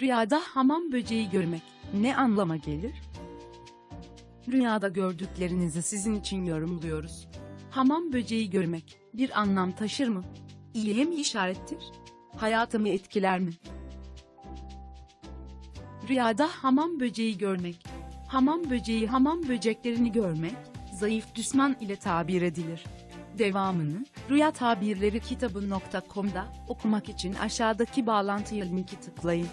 Rüyada hamam böceği görmek ne anlama gelir? Rüyada gördüklerinizi sizin için yorumluyoruz. Hamam böceği görmek bir anlam taşır mı? İyiye mi işarettir? Hayatımı etkiler mi? Rüyada hamam böceği görmek. Hamam böceği hamam böceklerini görmek, zayıf düşman ile tabir edilir. Devamını, Rüya Tabirleri kitabı.com'da okumak için aşağıdaki bağlantıya linki tıklayın.